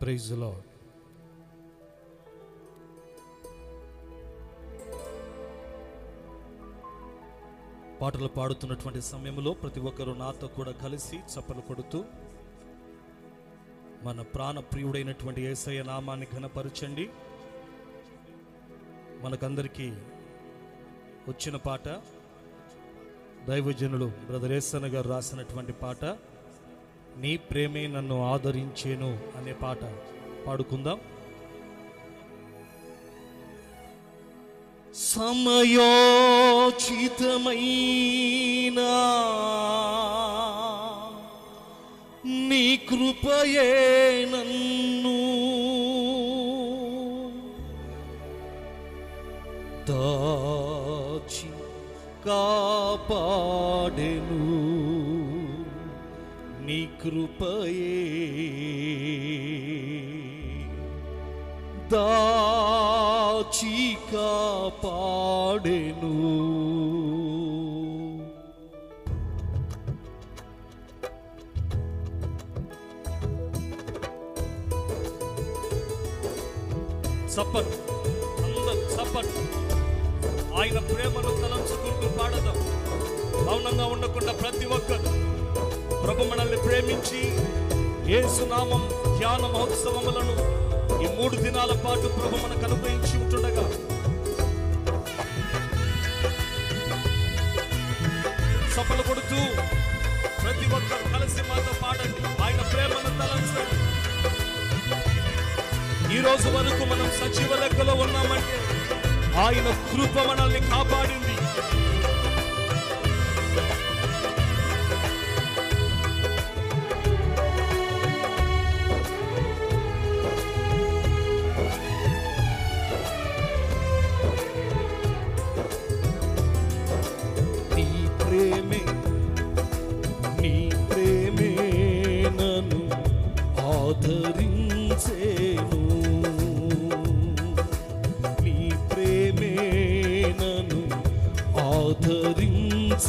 ప్రైజ్లో పాటలు పాడుతున్నటువంటి సమయంలో ప్రతి ఒక్కరూ నాతో కూడా కలిసి చప్పలు కొడుతూ మన ప్రాణ ప్రియుడైనటువంటి ఏసయ్య నామాన్ని ఘనపరచండి. మనకందరికీ వచ్చిన పాట దైవజనులు బ్రదర్ ఏసన్న గారు రాసినటువంటి పాట. నీ ప్రేమే నన్ను ఆదరించేను అనే పాట పాడుకుందాం. సమయోచితమైన నీ కృపయే నన్ను దాచి కాపాడే కృపయే. దాచికా పాడెను చప్పట్ అందరు చప్పట్ ఆయన ప్రేమను తలంచుకుంటూ పాడదాం. మౌనంగా ఉండకుండా ప్రతి ఒక్కరు ప్రభు మనల్ని ప్రేమించి ఏసునామం ధ్యాన మహోత్సవములను ఈ మూడు దినాల పాటు ప్రభు మనకు అనుగ్రహించి ఉంటుండగా. సఫలు కొడుతూ ప్రతి ఒక్కరు కలిసి మాతో పాడండి. ఆయన ప్రేమను తలంచండి ఈ రోజు వరకు మనం సజీవ లెక్కలో ఉన్నామంటే ఆయన కృప మనల్ని కాపాడింది.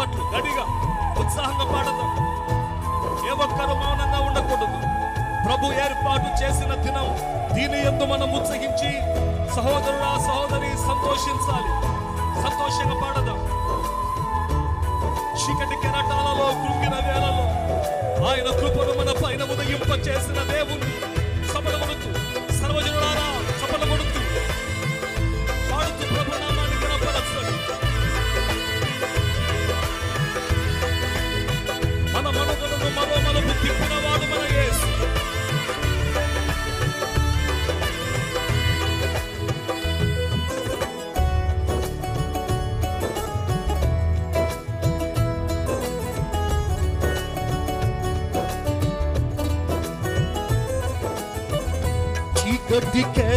చప్పట్లు గడిగా ఉత్సాహంగా పాడదాం ఏ ఒక్కరు మౌనంగా ఉండకూడదు. ప్రభు ఏర్పాటు చేసిన దినం దీని ఎందు మనం ఉత్సహించి సహోదరుల సహోదరి సంతోషించాలి. సంతోషంగా పాడదాం. చీకటి కెరటాలలో కృంగిన వేళలో ఆయన కృపను మన పైన ఉదయింప చేసిన దేవుణ్ణి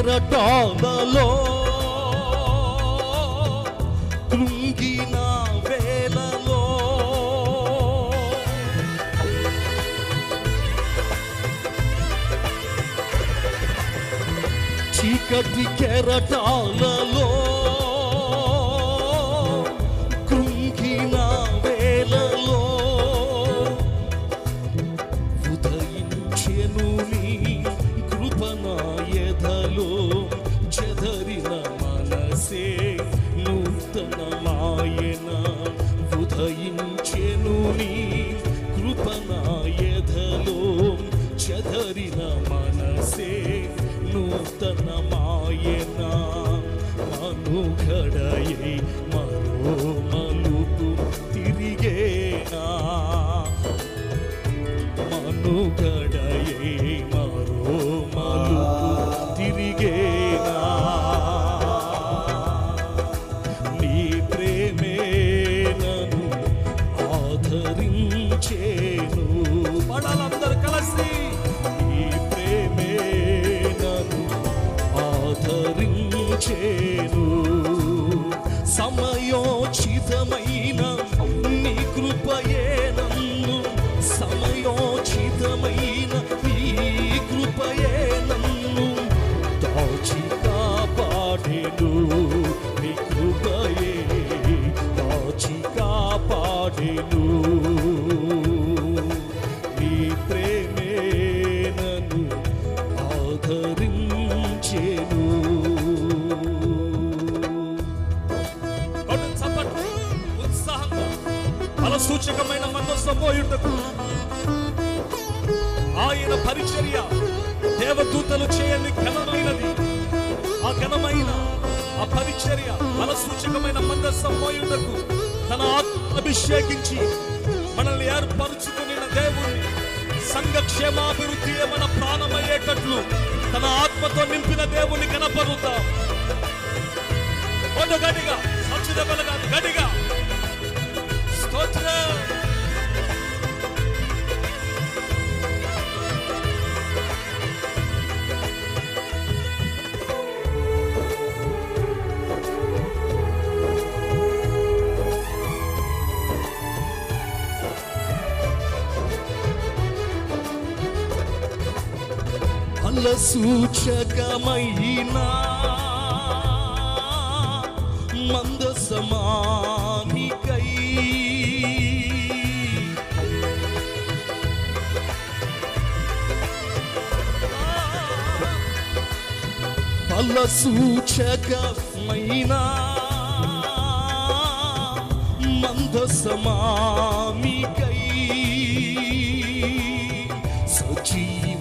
కెరటాలలో కృంగిన వేలలో చీకటి కెరటాలలో 怎能毛也 నీ కృపయ బలమైన ఆ పరిచర్య ఫలసూచకమైన మందసమయుడకు తన ఆత్మ అభిషేకించి మనల్ని ఏర్పరుచుకుని దేవుణ్ణి సంఘక్షేమాభివృద్ధి మన ప్రాణమయ్యేటట్లు తన ఆత్మతో నింపిన దేవుని కనపరుద్దాం. గడిగా సచ్చిదమలుగా గడిగా. ఫల సూచకమైనా మందసమానికై. బల సూచకమైనా మందసమానికై.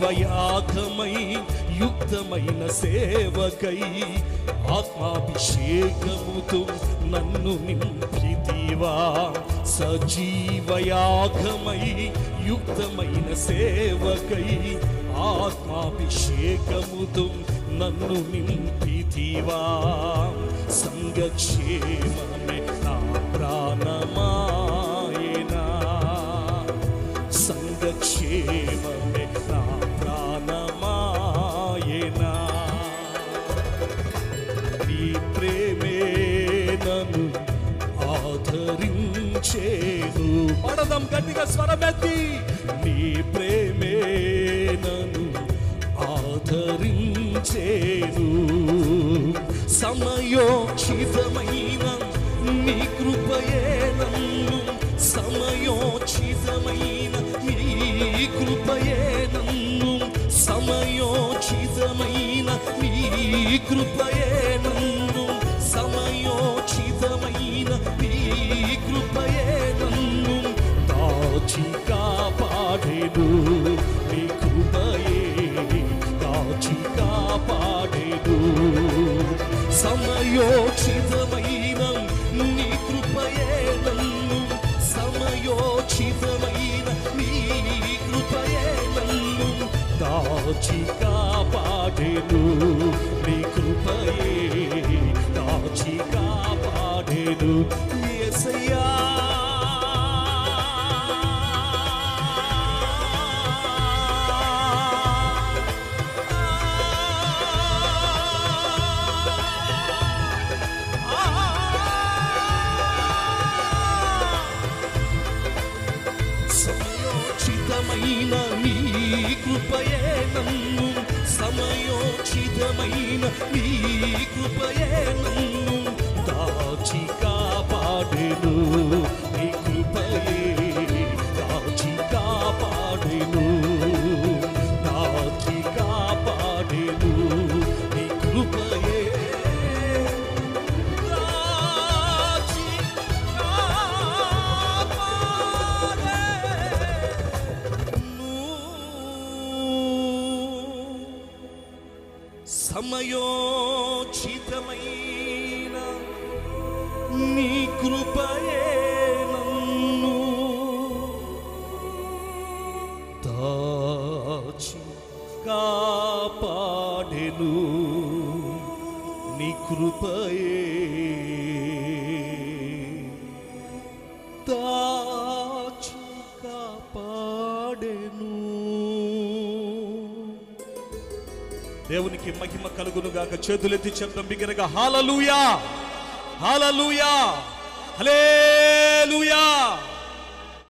సజీవయాగమై యుక్తమైన సేవకై ఆత్మాభిషేకముతో నన్ను నింపితివా. సజీవయాగమై యుక్తమైన సేవకై ఆత్మాభిషేకముతో నన్ను నింపితివా. సంగక్షేమమే నా ప్రాణమాయనా. సంగక్షేమ చేద్దాం గట్టిగా స్వరమెత్తి నీ ప్రేమే నన్ను ఆదరించేను. సమయోచితమైన నీ కృపయే నన్ను సమయోచితమైన నీ కృపయే నన్ను సమయోచితమైన నీ కృపయే దాచి కాపాడేను. నీ కృపయే దాచి కాపాడేను. యేసయ్యా సమయోచితమైన సమయోచితమైన నీ కృపయే. సమయోచితమైన నీ కృపయే నన్ను దాచి కాపాడెను. నీ కృపయే దేవునికి మహిమ కలుగును గాక చేతులెత్తి చెప్తాం బిగ్గరగా హాలలుయా. హాలలుయా. హల్లెలూయా.